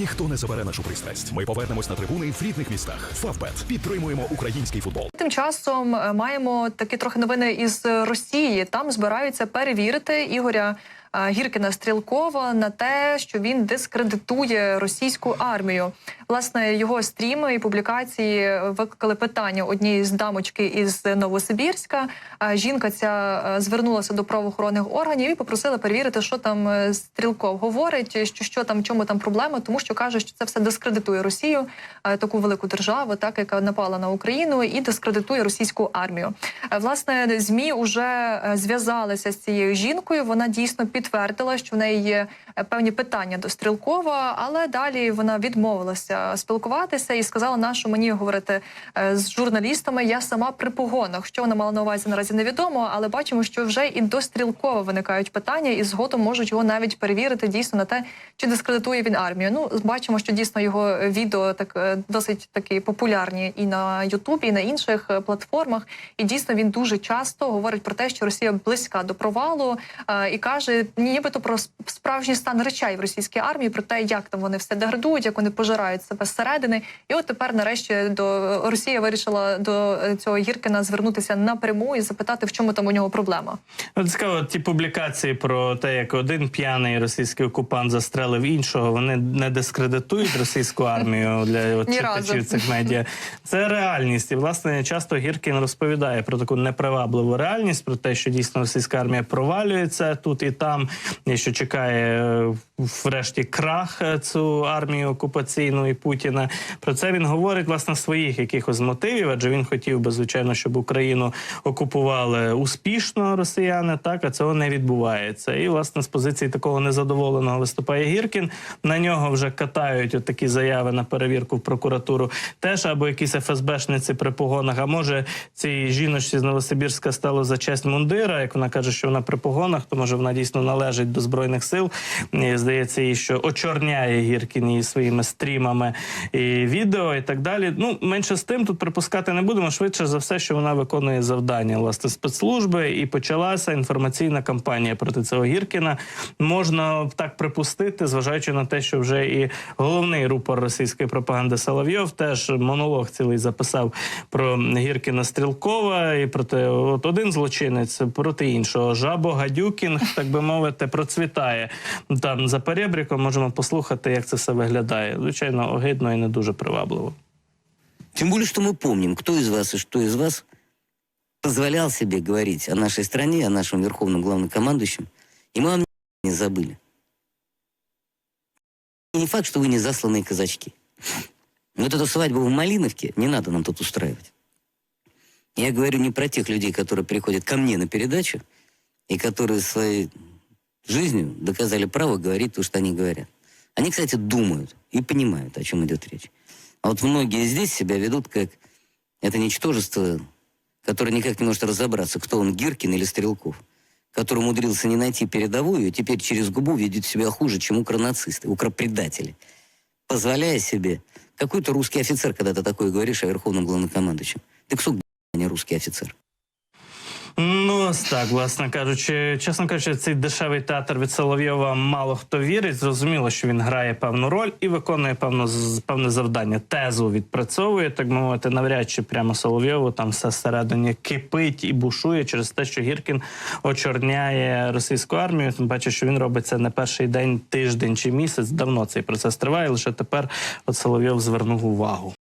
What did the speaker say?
Ніхто не забере нашу пристрасть. Ми повернемось на трибуни в рідних містах. Фавбет підтримуємо український футбол. Тим часом е, маємо такі трохи новини із Росії. Там збираються перевірити Ігоря Гіркіна Стрілкова на те, що він дискредитує російську армію. Власне, його стріми і публікації викликали питання однієї з дамочки із Новосибірська. Жінка ця е, звернулася до правоохоронних органів і попросила перевірити, що там е, Стрілков говорить, що, що там, чому там проблема, тому що каже, що це все дискредитує Росію, е, таку велику державу, так яка напала на Україну, і дискредитує російську армію. Власне, змі вже зв'язалися з цією жінкою. Вона дійсно підтвердила, що в неї є е, певні питання до Стрілкова, але далі вона відмовилася спілкуватися і сказала, на що мені говорити е, з журналістами. Я сама при погонах. Що вона мала на увазі наразі невідомо, але бачимо, що вже і до Стрілкова виникають питання, і згодом можуть його навіть перевірити дійсно на те, чи дискредитує він армію. Ну бачимо, що дійсно його відео так е, досить такі популярні і на Ютубі, і на інших е, платформах. І дійсно він дуже часто говорить про те, що Росія близька до провалу е, і каже, нібито про справжній стан речей в російській армії, про те, як там вони все деградують, як вони пожирають себе зсередини. І от тепер, нарешті, до Росія вирішила до е, цього Гіркина звернутися напряму і запитати, в чому там у нього проблема. Ну, Цікаво, ті публікації про те, як один п'яний російський окупант застрелив іншого, вони не дискредитують російську армію для от читачів цих медіа. Це реальність. І власне часто Гіркін розповідає про таку непривабливу реальність, про те, що дійсно російська армія провалюється тут і там, і що чекає е, врешті крах е, цю армію окупаційну і Путіна. Про це він говорить власне своїх якихось мотивів, адже він хотів би, звичайно, щоб Україну окупували успішно росіяни, так а цього не відбувається. І власне з позиції такого незадоволеного виступає Гіркін. На нього вже катають от такі заяви на перевірку в прокуратуру. Теж або якісь ФСБшниці при погонах. А може цій жіночці з Новосибірська стало за честь мундира. Як вона каже, що вона при погонах, то може вона дійсно належить до збройних сил. І, здається, їй що очорняє Гіркін її своїми стрімами і відео і так далі. Ну менше з тим тут припускати не будемо. Швидше за все, що вона виконує завдання власне спецслужби, і почалася інформаційна кампанія проти цього Гіркіна. Можна так припустити, зважаючи на те, що вже і головний рупор російської пропаганди Соловйов теж монолог цілий записав про Гіркіна Стрілкова і проти от один злочинець проти іншого. Жабо Гадюкін, так би мовити, процвітає там за перебріком. Можемо послухати, як це все виглядає. Звичайно, огидно і не дуже привабливо. Тем более, что мы помним, кто из вас и что из вас позволял себе говорить о нашей стране, о нашем верховном главнокомандующем, и мы вам не забыли. И не факт, что вы не засланные казачки. Но вот эту свадьбу в Малиновке не надо нам тут устраивать. Я говорю не про тех людей, которые приходят ко мне на передачу, и которые своей жизнью доказали право говорить то, что они говорят. Они, кстати, думают и понимают, о чем идет речь. А вот многие здесь себя ведут как это ничтожество, которое никак не может разобраться, кто он, Гиркин или Стрелков, который умудрился не найти передовую и теперь через губу ведет себя хуже, чем укронацисты, укропредатели, позволяя себе... Какой ты русский офицер, когда ты такое говоришь о верховном главнокомандующем? Ты ксук, а не русский офицер. Ну, так, власне кажучи, чесно кажучи, цей дешевий театр від Соловйова мало хто вірить. Зрозуміло, що він грає певну роль і виконує певно з- певне завдання. Тезу відпрацьовує, так мовити, навряд чи прямо Соловйову там все всередині кипить і бушує через те, що Гіркін очорняє російську армію. Тим паче, що він робить це не перший день, тиждень чи місяць. Давно цей процес триває. Лише тепер от Соловйов звернув увагу.